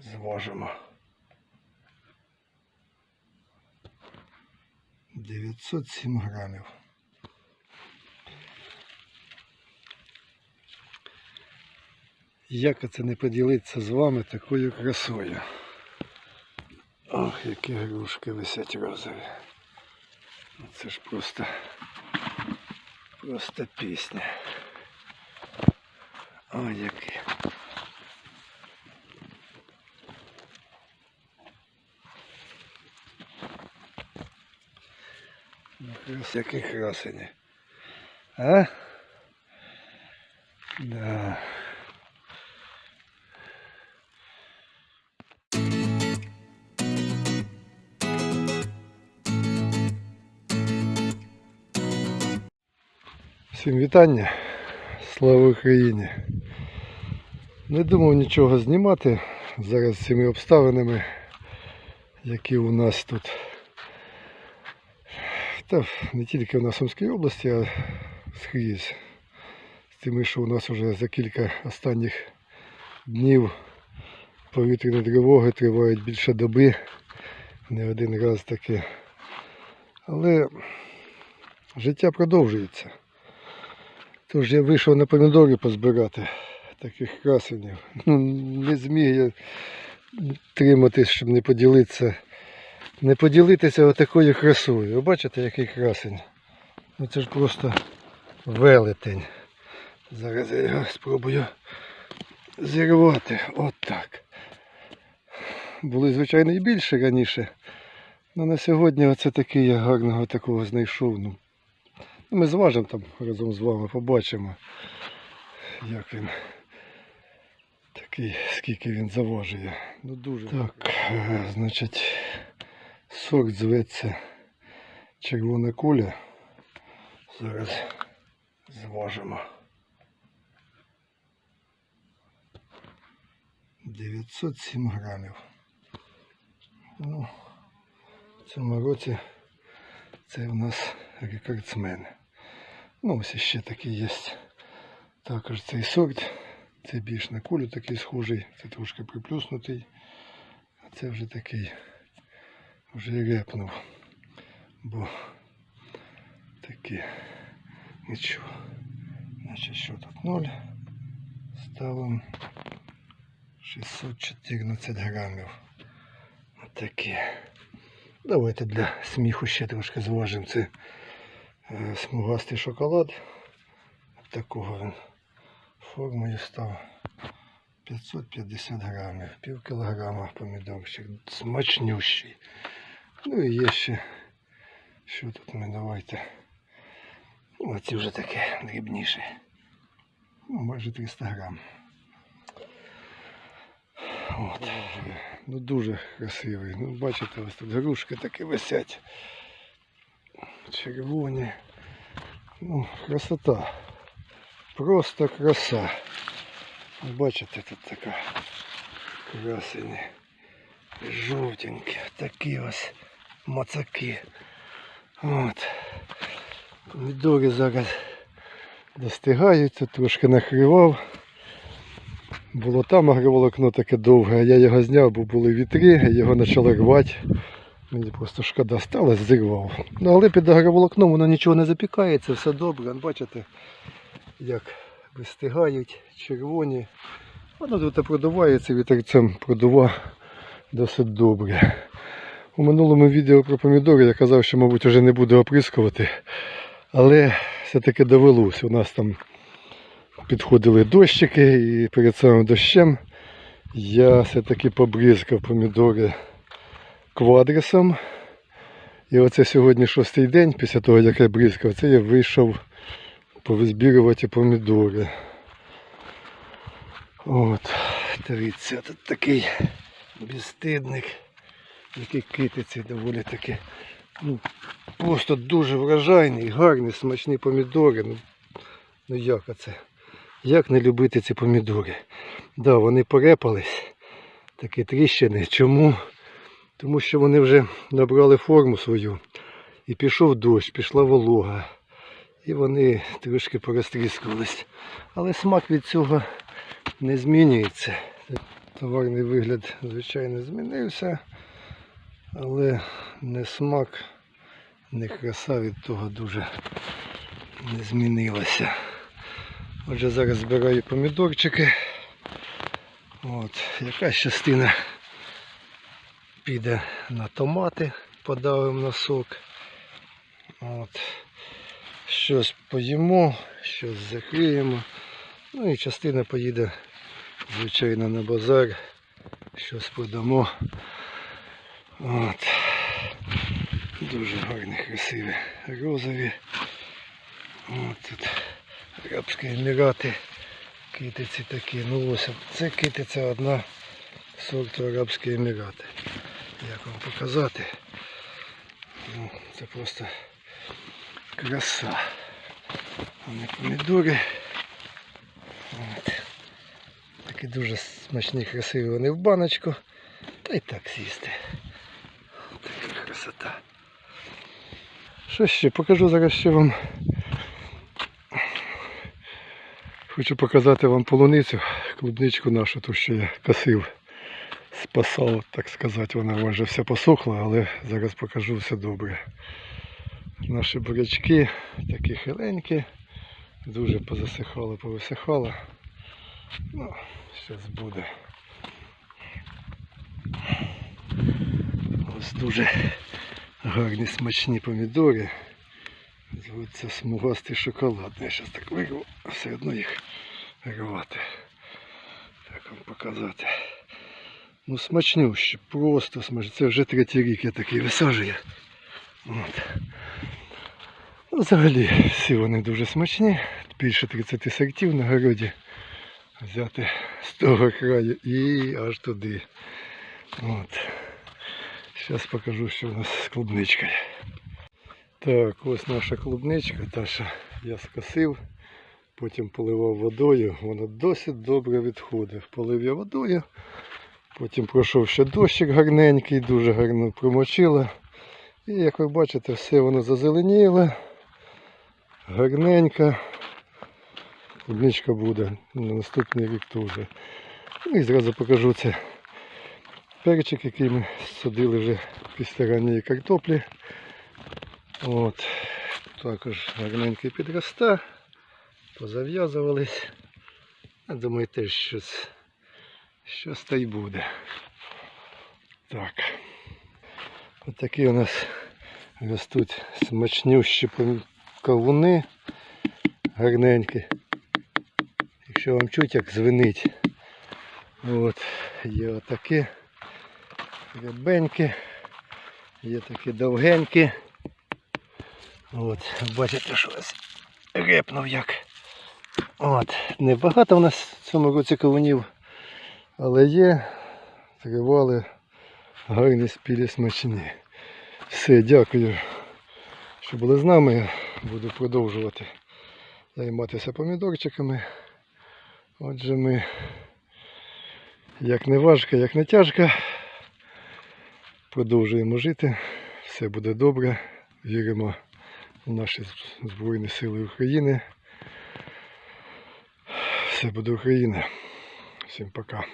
Зважимо. 907 грамів. Як це не поділитися з вами такою красою? Ох, які грушки висять розові. Це ж просто, просто пісня. Ой, які. Крас, які красені. А? Да. Всім вітання. Слава Україні. Не думав нічого знімати зараз з цими обставинами, які у нас тут. Та не тільки в нас Сумській області, а скрізь. З тими, що у нас вже за кілька останніх днів повітряні тривоги тривають більше доби. Не один раз таке. Але життя продовжується. Тож я вийшов на помідори позбирати таких красенів. Ну, не зміг я триматись, щоб не поділитися. Не поділитися отакою красою. Ви бачите, який красень? Ну це ж просто велетень. Зараз я його спробую зірвати. От так. Були, звичайно, і більше раніше. Але на сьогодні оце такий я гарного такого знайшов. Ну, Ну, Ми зважимо там разом з вами, побачимо, як він такий, скільки він заважує. Ну дуже. Так, е, значить, сорт зветься червона куля. Зараз зважимо. 907 грамів. Ну, в цьому році це у нас рекордсмен. Ну, ось ще такий є. Також цей сорт. Це більш на кулю такий схожий, це трошки приплюснутий. А це вже такий вже репнув. Бо такі нічого. Значить, що тут 0? Ставимо 614 грамів. Отакі. Давайте для сміху ще трошки зважимо. Це е, смугастий шоколад. Такого він формою став 550 грамів, пів кілограма помідорчик. Смачнющий. Ну і є ще, що тут ми давайте. Оці вже таке дрібніше. Ну, майже 300 грам. От. Ну дуже красивий. Ну, бачите, ось тут грушки такі висять. Червоні. Ну, красота. Просто краса. Ну, Бачите, тут така красені. Жовтенькі. Такі ось мацаки. От. Помідори зараз достигають, тут трошки накривав. Було там агроволокно таке довге, я його зняв, бо були вітри, його почали рвати. Мені просто шкода стала, зірвав. Ну, але під агроволокном воно нічого не запікається, все добре. Бачите, як вистигають червоні. Воно тут продувається, вітерцем продува досить добре. У минулому відео про помідори я казав, що, мабуть, вже не буду оприскувати. Але все-таки довелося. У нас там підходили дощики і перед самим дощем я все-таки побризкав помідори квадрисом. І оце сьогодні шостий день після того, як я бризкав, це я вийшов повизбірювати помідори. От, дивіться, тут такий безстидник, який китиці доволі таки. Ну, просто дуже вражайний, гарний, смачні помідори. Ну, ну як оце? Як не любити ці помідори? Да, вони порепались, такі тріщини. Чому? Тому що вони вже набрали форму свою. І пішов дощ, пішла волога. І вони трошки порозтріскувались. Але смак від цього не змінюється. Товарний вигляд, звичайно, змінився, але не смак, не краса від того дуже не змінилася. Отже, зараз збираю помідорчики. От, якась частина піде на томати, подавимо на сок. От. Щось поїмо, щось закриємо. Ну і частина поїде, звичайно, на базар. Щось продамо. От. Дуже гарні, красиві розові. От тут Арабські Емірати. Китиці такі. Ну ось це китиця одна сорту Арабські Емірати. Як вам показати? Ну, це просто краса. Вони помідори. От. Такі дуже смачні, красиві вони в баночку. Та й так з'їсти. Красота. Що ще? Покажу зараз ще вам. Хочу показати вам полуницю, клубничку нашу, ту, що я косив, спасав, так сказати, вона майже вся посохла, але зараз покажу все добре. Наші бурячки такі хиленькі, дуже позасихало, повисихало. Ну, зараз буде. Ось дуже гарні смачні помідори. Звуться смугастий шоколад. Я зараз так вирву, а все одно їх рвати. Так вам показати. Ну смачнющі, просто смачні. Це вже третій рік я такий висаджую. От. Ну, взагалі всі вони дуже смачні. Більше 30 сортів на городі. Взяти з того краю і аж туди. От. Зараз покажу, що у нас з клубничкою. Так, ось наша клубничка, та що я скосив, потім поливав водою, вона досить добре відходить. Полив я водою, потім пройшов ще дощик гарненький, дуже гарно промочила. І як ви бачите, все воно зазеленіло, гарненько. Клубничка буде на наступний рік теж. Ну і зразу покажу це перчик, який ми садили вже після ранньої картоплі. От. Також гарненький підроста. Позав'язувались. Я думаю, теж щось, щось та й буде. Так. Ось такі у нас ростуть смачнющі кавуни. Гарненькі. Якщо вам чуть як звенить. От. Є отакі рябенькі. Є такі довгенькі. От, бачите, що ось репнув як. От, небагато в нас в цьому році кавунів, але є, тривали гарні спілі смачні. Все, дякую, що були з нами. Буду продовжувати займатися помідорчиками. Отже ми, як не важко, як не тяжко, продовжуємо жити. Все буде добре. Віримо в наші Збройні Сили України. Все буде Україна. Всім пока.